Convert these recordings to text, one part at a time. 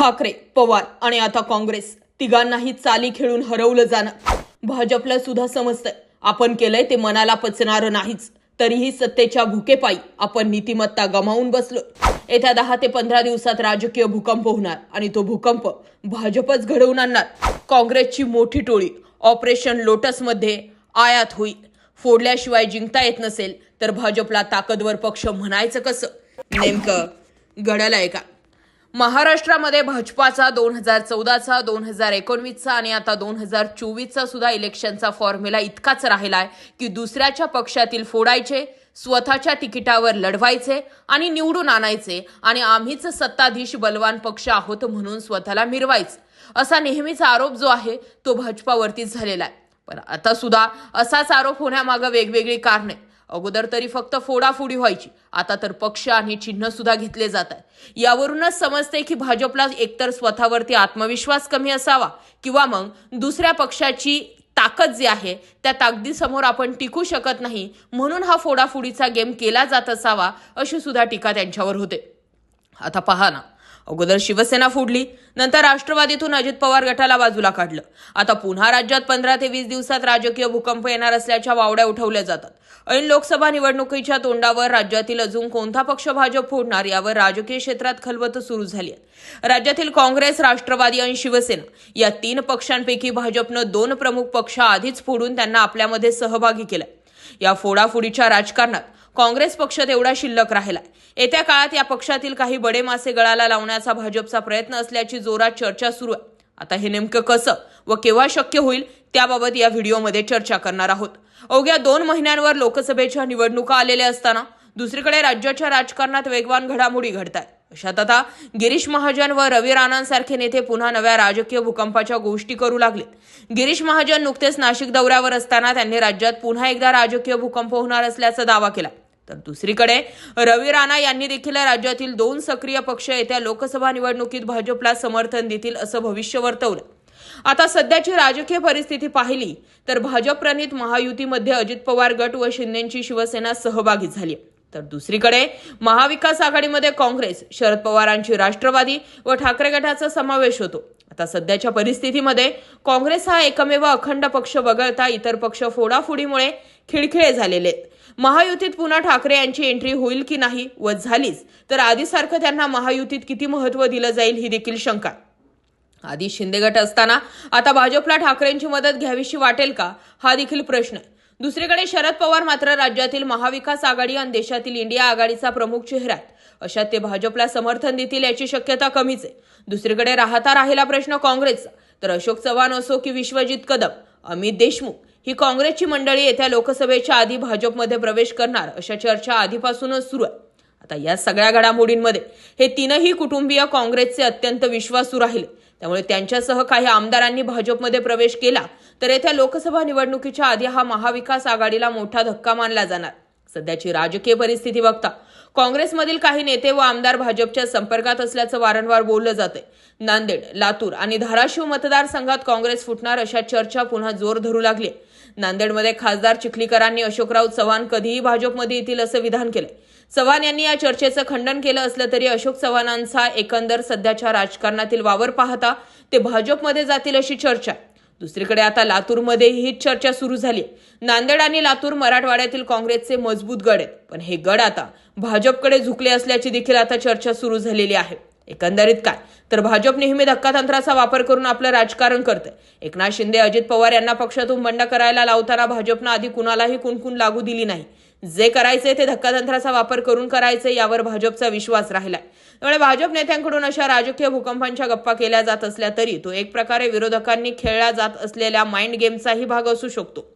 ठाकरे पवार आणि आता काँग्रेस तिघांनाही चाली खेळून हरवलं जाणं. भाजपला सुद्धा समजतंय. आपण केलंय ते मनाला पचणारं नाहीच. तरीही सत्तेच्या भुकेपायी आपण नीतिमत्ता गमावून बसलो येत्या दहा ते पंधरा दिवसात राजकीय भूकंप होणार आणि तो भूकंप भाजपच घडवून आणणार. काँग्रेसची मोठी टोळी ऑपरेशन लोटसमध्ये आयात होईल. फोडल्याशिवाय जिंकता येत नसेल तर भाजपला ताकदवर पक्ष म्हणायचं कसं? नेमकं घडायला आहे का? महाराष्ट्रामध्ये भाजपाचा दोन हजार चौदाचा दोन हजार एकोणवीसचा आणि आता दोन हजार चोवीसचा सुद्धा इलेक्शनचा फॉर्म्युला इतकाच राहिला आहे की दुसऱ्याच्या पक्षातील फोडायचे स्वतःच्या तिकिटावर लढवायचे आणि निवडून आणायचे आणि आम्हीच सत्ताधीश बलवान पक्ष आहोत म्हणून स्वतःला मिरवायचं. असा नेहमीचा आरोप जो आहे तो भाजपावरतीच झालेला आहे. पण आता सुद्धा असाच आरोप होण्यामागं वेगवेगळी कारणे. अगोदर तरी फक्त फोडाफोडी व्हायची. आता तर पक्ष आणि चिन्ह सुद्धा घेतले जात आहे यावरूनच समजते की भाजपला एकतर स्वतःवरती आत्मविश्वास कमी असावा किंवा मग दुसऱ्या पक्षाची ताकद जी आहे त्या ताकदीसमोर आपण टिकू शकत नाही म्हणून हा फोडाफोडीचा गेम केला जात असावा अशी सुद्धा टीका त्यांच्यावर होते. आता पहा ना अगोदर शिवसेना फोडली नंतर राष्ट्रवादीतून अजित पवार गटाला बाजूला काढलं. आता पुन्हा राज्यात पंधरा ते वीस दिवसात राजकीय भूकंप येणार असल्याच्या वावड्या उठवल्या जातात. ऐन लोकसभा निवडणुकीच्या तोंडावर राज्यातील अजून कोणता पक्ष भाजप फोडणार यावर राजकीय क्षेत्रात खलबत सुरू झाली आहे. राज्यातील काँग्रेस राष्ट्रवादी आणि शिवसेना या तीन पक्षांपैकी भाजपनं दोन प्रमुख पक्ष आधीच फोडून त्यांना आपल्यामध्ये सहभागी केलाय. या फोडाफोडीच्या राजकारणात काँग्रेस पक्ष तेवढा शिल्लक राहिला येत्या काळात या पक्षातील काही बडे मासे गळाला लावण्याचा भाजपचा प्रयत्न असल्याची जोरात चर्चा सुरू आहे. आता हे नेमकं कसं व केव्हा शक्य होईल त्याबाबत या व्हिडिओमध्ये चर्चा करणार आहोत. अवघ्या दोन महिन्यांवर लोकसभेच्या निवडणुका आलेल्या असताना दुसरीकडे राज्याच्या राजकारणात वेगवान घडामोडी घडत आहेत अशात आता गिरीश महाजन व रवी राणांसारखे नेते पुन्हा नव्या राजकीय भूकंपाच्या गोष्टी करू लागलेत. गिरीश महाजन नुकतेच नाशिक दौऱ्यावर असताना त्यांनी राज्यात पुन्हा एकदा राजकीय भूकंप होणार असल्याचा दावा केला. तर दुसरीकडे रवी राणा यांनी देखील राज्यातील दोन सक्रिय पक्ष येत्या लोकसभा निवडणुकीत भाजपला समर्थन देतील असं भविष्य वर्तवलं. आता सध्याची राजकीय परिस्थिती पाहिली तर भाजप प्रणित महायुतीमध्ये अजित पवार गट व शिंदेची शिवसेना सहभागी झाली तर दुसरीकडे महाविकास आघाडीमध्ये काँग्रेस शरद पवारांची राष्ट्रवादी व ठाकरे गटाचा समावेश होतो. आता सध्याच्या परिस्थितीमध्ये काँग्रेस हा एकमेव अखंड पक्ष वगळता इतर पक्ष फोडाफोडीमुळे खिळखिळे झालेले आहेत. महायुतीत पुन्हा ठाकरे यांची एंट्री होईल की नाही व झालीच. तर आधीसारखं त्यांना महायुतीत किती महत्त्व दिलं जाईल ही देखील शंका. आधी शिंदे गट असताना आता भाजपला ठाकरेंची मदत घ्यावीशी वाटेल का हा देखील प्रश्न. दुसरीकडे शरद पवार मात्र राज्यातील महाविकास आघाडी आणि देशातील इंडिया आघाडीचा प्रमुख चेहरा आहे अशात ते भाजपला समर्थन देतील याची शक्यता कमीच आहे. दुसरीकडे राहता राहिला प्रश्न काँग्रेसचा. तर अशोक चव्हाण असो की विश्वजित कदम अमित देशमुख ही काँग्रेसची मंडळी येत्या लोकसभेच्या आधी भाजपमध्ये प्रवेश करणार अशा चर्चा आधीपासूनच सुरू आहे. आता या सगळ्या घडामोडींमध्ये हे तीनही कुटुंबीय काँग्रेसचे अत्यंत विश्वासू राहिले. त्यामुळे त्यांच्यासह काही आमदारांनी भाजपमध्ये प्रवेश केला तर येत्या लोकसभा निवडणुकीच्या आधी हा महाविकास आघाडीला मोठा धक्का मानला जाणार. सध्याची राजकीय परिस्थिती बघता काँग्रेसमधील काही नेते व आमदार भाजपच्या संपर्कात असल्याचं वारंवार बोललं जातंय. नांदेड लातूर आणि धाराशिव मतदारसंघात काँग्रेस फुटणार अशा चर्चा पुन्हा जोर धरू लागली नांदेडमध्ये खासदार चिखलीकरांनी अशोकराव चव्हाण कधीही भाजपमध्ये येतील असं विधान केलंय. चव्हाण यांनी या चर्चेचं खंडन केलं असलं तरी अशोक चव्हाणांचा एकंदर सध्याच्या राजकारणातील वावर पाहता ते भाजपमध्ये जातील अशी चर्चा आहे. दुसरीकडे आता लातूरमध्येही हीच चर्चा सुरू झाली. नांदेड आणि लातूर मराठवाड्यातील काँग्रेसचे मजबूत गड आहेत. पण हे गड आता भाजपकडे झुकले असल्याची देखील आता चर्चा सुरू झालेली आहे. एकंदरीत काय? तर भाजप नेहमी धक्कातंत्राचा वापर करून आपलं राजकारण करते एकनाथ शिंदे अजित पवार यांना पक्षातून बंड करायला लावताना भाजपनं आधी कुणालाही कुणकुण लागू दिली नाही. जे करायचे ते धक्कातंत्राचा वापर करून करायचे यावर भाजपचा विश्वास राहिलाय. त्यामुळे भाजप नेत्यांकडून अशा राजकीय भूकंपांच्या गप्पा केल्या जात असल्या तरी तो एक प्रकारे विरोधकांनी खेळला जात असलेल्या माइंड गेमचाही भाग असू शकतो.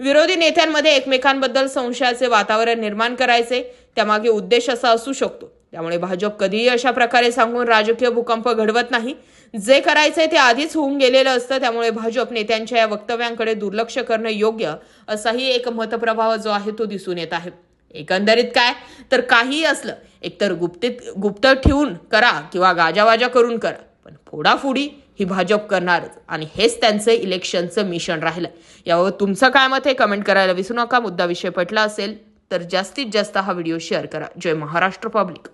विरोधी नेत्यांमध्ये एकमेकांबद्दल संशयाचे वातावरण निर्माण करायचे त्यामागे उद्देश असा असू शकतो. त्यामुळे भाजप कधीही अशा प्रकारे सांगून राजकीय भूकंप घडवत नाही. जे करायचंय ते आधीच होऊन गेलेलं असतं. त्यामुळे भाजप नेत्यांच्या या वक्तव्यांकडे दुर्लक्ष करणं योग्य असाही एक मतप्रभाव जो आहे तो दिसून येत आहे. एकंदरीत काय? तर काही असलं. एकतर गुप्तीत गुप्त ठेवून करा किंवा गाजावाजा करून करा. पण फोडाफोडी ही भाजप करणारच आणि हेच त्यांचं इलेक्शनचं मिशन राहिलं यावर तुमचं काय मत आहे? कमेंट करायला विसरू नका. मुद्दा विषय पटला असेल तर जास्तीत जास्त हा व्हिडिओ शेअर करा. जय महाराष्ट्र पब्लिक.